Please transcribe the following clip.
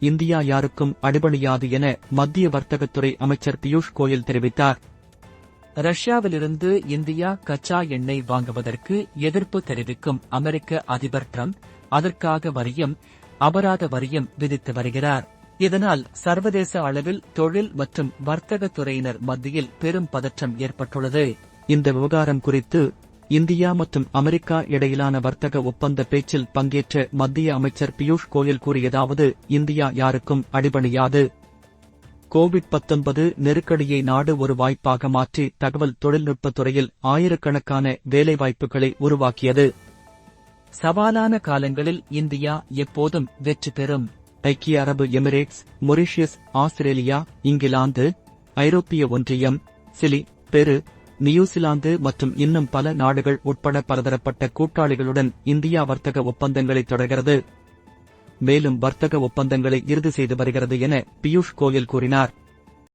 India யாருக்கும் அடிபணியாது என மத்திய வர்த்தகத்துறை அமைச்சர் பியூஷ் கோயல் தெரிவித்தார். ரஷ்யாவிலிருந்து இந்தியா கச்சா எண்ணெய் வாங்குவதற்கு எதிர்ப்பு தெரிவிக்கும் அமெரிக்க அதிபர் டிரம்ப் அதற்காக வரியும் அபராத வரியும் விதித்து வருகிறார். இதனால் சர்வதேச அளவில் தொழில் மற்றும் வர்த்தகத் துறையினர் மத்தியில் பெரும் பதற்றம் ஏற்பட்டுள்ளது. இந்த விவகாரம் குறித்து இந்தியா மற்றும் அமெரிக்கா இடையிலான வர்த்தக ஒப்பந்த பேச்சில் பங்கேற்ற மத்திய அமைச்சர் பியூஷ் கோயல் கூறியதாவது இந்தியா யாருக்கும் அடிபணியாது. கோவிட் 19 நெருக்கடியை நாடு ஒரு வாய்ப்பாக மாற்றி தகவல் தொழில்நுட்பத் துறையில் ஆயிரக்கணக்கான வேலைவாய்ப்புகளை உருவாக்கியது. சவாலான காலங்களில் இந்தியா எப்போதும் வெற்றி பெறும். ஐக்கிய அரபு எமிரேட்ஸ் மொரிஷியஸ் ஆஸ்திரேலியா இங்கிலாந்து ஐரோப்பிய ஒன்றியம் சிலி பெரு நியூசிலாந்து மற்றும் இன்னும் பல நாடுகள் உட்பட பலதரப்பட்ட கூட்டாளிகளுடன் இந்தியா வர்த்தக ஒப்பந்தங்களை தொடர்கிறது. மேலும் வர்த்தக ஒப்பந்தங்களை இறுதி செய்து வருகிறது என பியூஷ் கோயல் கூறினார்.